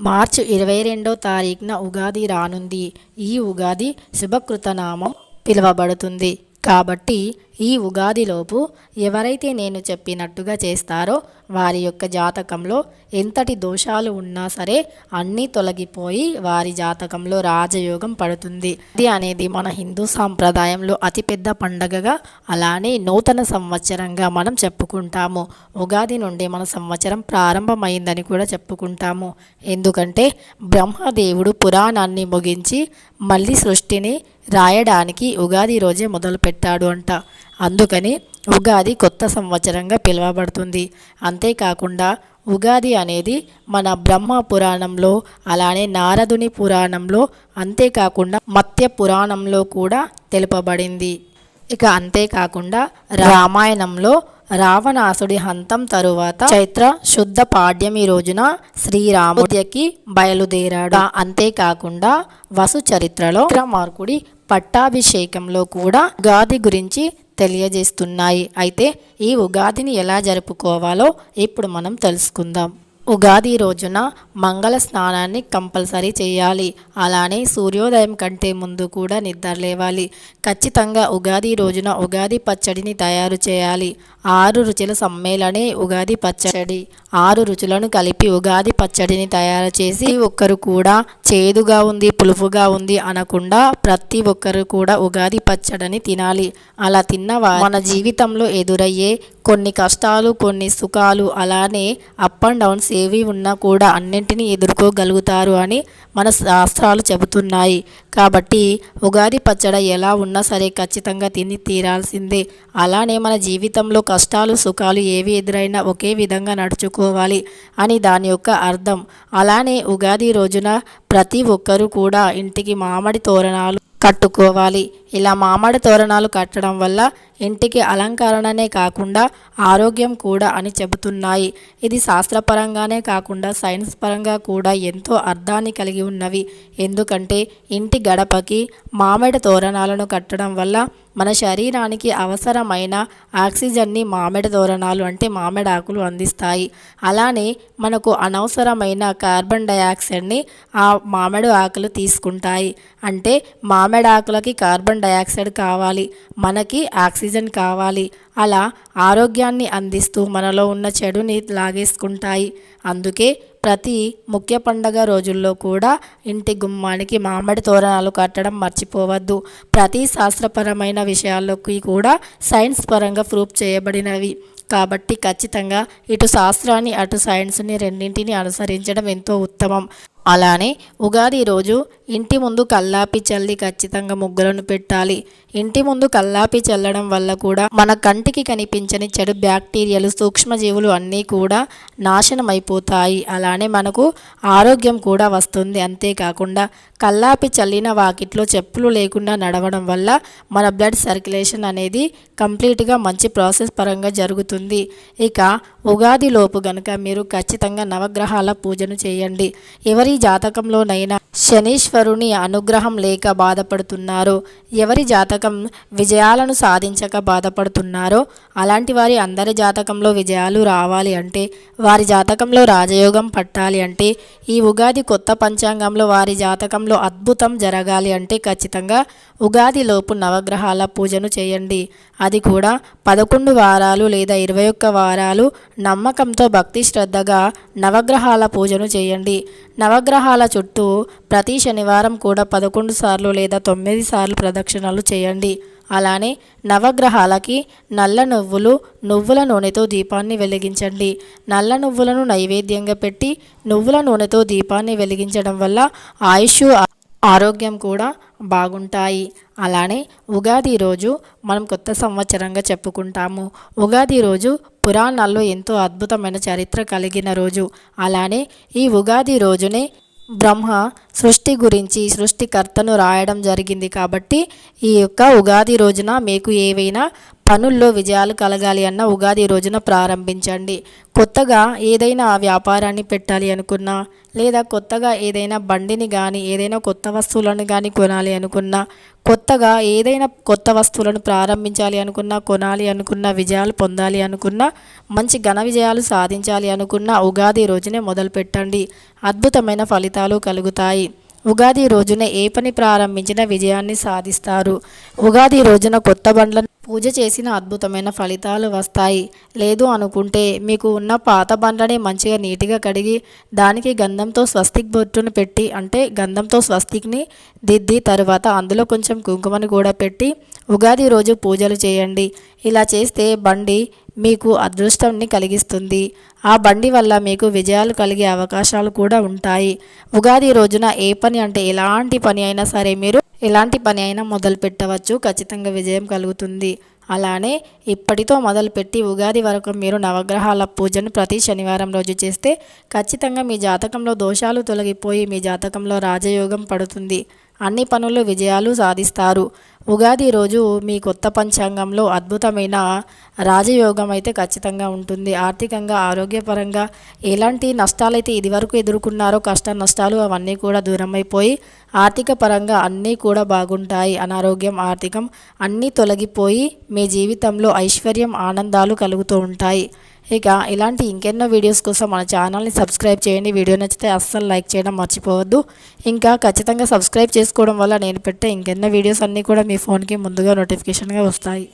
మార్చి ఇరవై రెండో తారీఖున ఉగాది రానుంది. ఈ ఉగాది శుభకృతనామం పిలువబడుతుంది. కాబట్టి ఈ ఉగాదిలోపు ఎవరైతే నేను చెప్పినట్టుగా చేస్తారో వారి యొక్క జాతకంలో ఎంతటి దోషాలు ఉన్నా సరే అన్నీ తొలగిపోయి వారి జాతకంలో రాజయోగం పడుతుంది. ఇది అనేది మన హిందూ సాంప్రదాయంలో అతిపెద్ద పండగగా అలానే నూతన సంవత్సరంగా మనం చెప్పుకుంటాము. ఉగాది నుండి మన సంవత్సరం ప్రారంభమైందని కూడా చెప్పుకుంటాము. ఎందుకంటే బ్రహ్మదేవుడు పురాణాన్ని ముగించి మళ్ళీ సృష్టిని రాయడానికి ఉగాది రోజే మొదలుపెట్టాడు అంట. అందుకని ఉగాది కొత్త సంవత్సరంగా పిలువబడుతుంది. అంతేకాకుండా ఉగాది అనేది మన బ్రహ్మ పురాణంలో అలానే నారదుని పురాణంలో అంతేకాకుండా మత్య పురాణంలో కూడా తెలుపబడింది. ఇక అంతేకాకుండా రామాయణంలో రావణాసుడి హంతం తరువాత చైత్ర శుద్ధ పాడ్యమి రోజున శ్రీరాముడికి బయలుదేరాడు. అంతేకాకుండా వసు చరిత్రలో విక్రమార్కుడి పట్టాభిషేకంలో కూడా ఉగాది గురించి తెలియజేస్తున్నాయి. అయితే ఈ ఉగాదిని ఎలా జరుపుకోవాలో ఇప్పుడు మనం తెలుసుకుందాం. ఉగాది రోజున మంగళ స్నానాన్ని కంపల్సరీ చేయాలి. అలానే సూర్యోదయం కంటే ముందు కూడా నిద్ర లేవాలి. ఖచ్చితంగా ఉగాది రోజున ఉగాది పచ్చడిని తయారు చేయాలి. ఆరు రుచుల సమ్మేళనే ఉగాది పచ్చడి. ఆరు రుచులను కలిపి ఉగాది పచ్చడిని తయారు చేసి ఒక్కరు కూడా చేదుగా ఉంది పులుపుగా ఉంది అనకుండా ప్రతి ఒక్కరు కూడా ఉగాది పచ్చడిని తినాలి. అలా తిన్న మన జీవితంలో ఎదురయ్యే కొన్ని కష్టాలు కొన్ని సుఖాలు అలానే అప్ అండ్ డౌన్స్ ఏవి ఉన్నా కూడా అన్నింటినీ ఎదుర్కోగలుగుతారు అని మన శాస్త్రాలు చెబుతున్నాయి. కాబట్టి ఉగాది పచ్చడి ఎలా ఉన్నా సరే ఖచ్చితంగా తిని తీరాల్సిందే. అలానే మన జీవితంలో కష్టాలు సుఖాలు ఏవి ఎదురైనా ఒకే విధంగా నడుచుకోవాలి అని దాని యొక్క అర్థం. అలానే ఉగాది రోజున ప్రతి ఒక్కరూ కూడా ఇంటికి మామిడి తోరణాలు కట్టుకోవాలి. ఇలా మామిడి తోరణాలు కట్టడం వల్ల ఇంటికి అలంకరణనే కాకుండా ఆరోగ్యం కూడా అని చెబుతున్నాయి. ఇది శాస్త్రపరంగానే కాకుండా సైన్స్ పరంగా కూడా ఎంతో అర్థాన్ని కలిగి ఉన్నవి. ఎందుకంటే ఇంటి గడపకి మామిడి తోరణాలను కట్టడం వల్ల మన శరీరానికి అవసరమైన ఆక్సిజన్ని మామిడి తోరణాలు అంటే మామిడి ఆకులు అందిస్తాయి. అలానే మనకు అనవసరమైన కార్బన్ డయాక్సైడ్ని ఆ మామిడి ఆకులు తీసుకుంటాయి. అంటే మామిడి ఆకులకి కార్బన్ డయాక్సైడ్ కావాలి మనకి ఆక్సిజన్ కావాలి. అలా ఆరోగ్యాన్ని అందిస్తూ మనలో ఉన్న చెడుని లాగేసుకుంటాయి. అందుకే ప్రతి ముఖ్య పండగ రోజుల్లో కూడా ఇంటి గుమ్మానికి మామిడి తోరణాలు కట్టడం మర్చిపోవద్దు. ప్రతి శాస్త్రపరమైన విషయాల్లోకి కూడా సైన్స్ పరంగా ప్రూఫ్ చేయబడినవి. కాబట్టి ఖచ్చితంగా ఇటు శాస్త్రాన్ని అటు సైన్స్ని రెండింటిని అనుసరించడం ఎంతో ఉత్తమం. అలానే ఉగాది రోజు ఇంటి ముందు కల్లాపి చల్లి ఖచ్చితంగా ముగ్గులను పెట్టాలి. ఇంటి ముందు కల్లాపి చల్లడం వల్ల కూడా మన కంటికి కనిపించని చెడు బ్యాక్టీరియాలు సూక్ష్మజీవులు అన్నీ కూడా నాశనం అయిపోతాయి అలానే మనకు ఆరోగ్యం కూడా వస్తుంది. అంతేకాకుండా కల్లాపి చల్లిన వాకిట్లో చెప్పులు లేకుండా నడవడం వల్ల మన బ్లడ్ సర్క్యులేషన్ అనేది కంప్లీట్గా మంచి ప్రాసెస్ పరంగా జరుగుతుంది. ఇక ఉగాది లోపు గనుక మీరు ఖచ్చితంగా నవగ్రహాల పూజను చేయండి. ఎవరి జాతకంలోనైనా శనీశ్వరుని అనుగ్రహం లేక బాధపడుతున్నారో ఎవరి జాతకం విజయాలను సాధించక బాధపడుతున్నారో అలాంటి వారి అందరి జాతకంలో విజయాలు రావాలి అంటే వారి జాతకంలో రాజయోగం పట్టాలి అంటే ఈ ఉగాది కొత్త పంచాంగంలో వారి జాతకంలో అద్భుతం జరగాలి అంటే ఖచ్చితంగా ఉగాదిలోపు నవగ్రహాల పూజను చేయండి. అది కూడా పదకొండు వారాలు లేదా ఇరవై ఒక్క వారాలు నమ్మకంతో భక్తి శ్రద్ధగా నవగ్రహాల పూజను చేయండి. నవగ్రహాల చుట్టూ ప్రతి శనివారం కూడా పదకొండు సార్లు లేదా తొమ్మిది సార్లు ప్రదక్షిణలు చేయండి. అలానే నవగ్రహాలకి నల్ల నువ్వులు నువ్వుల నూనెతో దీపాన్ని వెలిగించండి. నల్ల నువ్వులను నైవేద్యంగా పెట్టి నువ్వుల నూనెతో దీపాన్ని వెలిగించడం వల్ల ఆయుష్ ఆరోగ్యం కూడా బాగుంటాయి. అలానే ఉగాది రోజు మనం కొత్త సంవత్సరంగా చెప్పుకుంటాము. ఉగాది రోజు పురాణాల్లో ఎంతో అద్భుతమైన చరిత్ర కలిగిన రోజు. అలానే ఈ ఉగాది రోజునే బ్రహ్మ సృష్టి గురించి సృష్టికర్తను రాయడం జరిగింది కాబట్టి ఈ యొక్క ఉగాది రోజున మీకు ఏవైనా పనుల్లో విజయాలు కలగాలి అన్న ఉగాది రోజున ప్రారంభించండి. కొత్తగా ఏదైనా వ్యాపారాన్ని పెట్టాలి అనుకున్నా లేదా కొత్తగా ఏదైనా బండిని కానీ ఏదైనా కొత్త వస్తువులను కానీ కొనాలి అనుకున్నా కొత్తగా ఏదైనా కొత్త వస్తువులను ప్రారంభించాలి అనుకున్నా కొనాలి అనుకున్నా విజయాలు పొందాలి అనుకున్నా మంచి ఘన విజయాలు సాధించాలి అనుకున్నా ఉగాది రోజునే మొదలు పెట్టండి అద్భుతమైన ఫలితాలు కలుగుతాయి. ఉగాది రోజున ఏ పని ప్రారంభించినా విజయాన్ని సాధిస్తారు. ఉగాది రోజున కొత్త బండ్లను పూజ చేసిన అద్భుతమైన ఫలితాలు వస్తాయి. లేదు అనుకుంటే మీకు ఉన్న పాత బండ్లని మంచిగా నీట్గా కడిగి దానికి గంధంతో స్వస్తిక్ బొట్టును పెట్టి అంటే గంధంతో స్వస్తిక్ని దిద్ది తర్వాత అందులో కొంచెం కుంకుమని కూడా పెట్టి ఉగాది రోజు పూజలు చేయండి. ఇలా చేస్తే బండి మీకు అదృష్టాన్ని కలిగిస్తుంది. ఆ బండి వల్ల మీకు విజయాలు కలిగే అవకాశాలు కూడా ఉంటాయి. ఉగాది రోజున ఏ పని అంటే ఎలాంటి పని అయినా సరే మీరు ఎలాంటి పని అయినా మొదలు పెట్టవచ్చు. ఖచ్చితంగా విజయం కలుగుతుంది. అలానే ఇప్పటితో మొదలుపెట్టి ఉగాది వరకు మీరు నవగ్రహాల పూజను ప్రతి శనివారం రోజు చేస్తే ఖచ్చితంగా మీ జాతకంలో దోషాలు తొలగిపోయి మీ జాతకంలో రాజయోగం పడుతుంది. అన్ని పనులు విజయాలు సాధిస్తారు. ఉగాది రోజు మీ కొత్త పంచాంగంలో అద్భుతమైన రాజయోగం అయితే ఖచ్చితంగా ఉంటుంది. ఆర్థికంగా ఆరోగ్యపరంగా ఎలాంటి నష్టాలైతే ఇదివరకు ఎదుర్కొన్నారో కష్ట నష్టాలు అవన్నీ కూడా దూరమైపోయి ఆర్థిక పరంగా అన్నీ కూడా బాగుంటాయి. అనారోగ్యం ఆర్థికం అన్నీ తొలగిపోయి మీ జీవితంలో ఐశ్వర్యం ఆనందాలు కలుగుతూ ఉంటాయి. ఇక ఇలాంటి ఇంకెన్నో వీడియోస్ కోసం మన ఛానల్ని సబ్స్క్రైబ్ చేయండి. వీడియో నచ్చితే అస్సలు లైక్ చేయడం మర్చిపోవద్దు. ఇంకా ఖచ్చితంగా సబ్స్క్రైబ్ చేసుకోవడం వల్ల నేను పెట్టే ఇంకెన్నో వీడియోస్ అన్నీ కూడా మీ ఫోన్కి ముందుగా నోటిఫికేషన్గా వస్తాయి.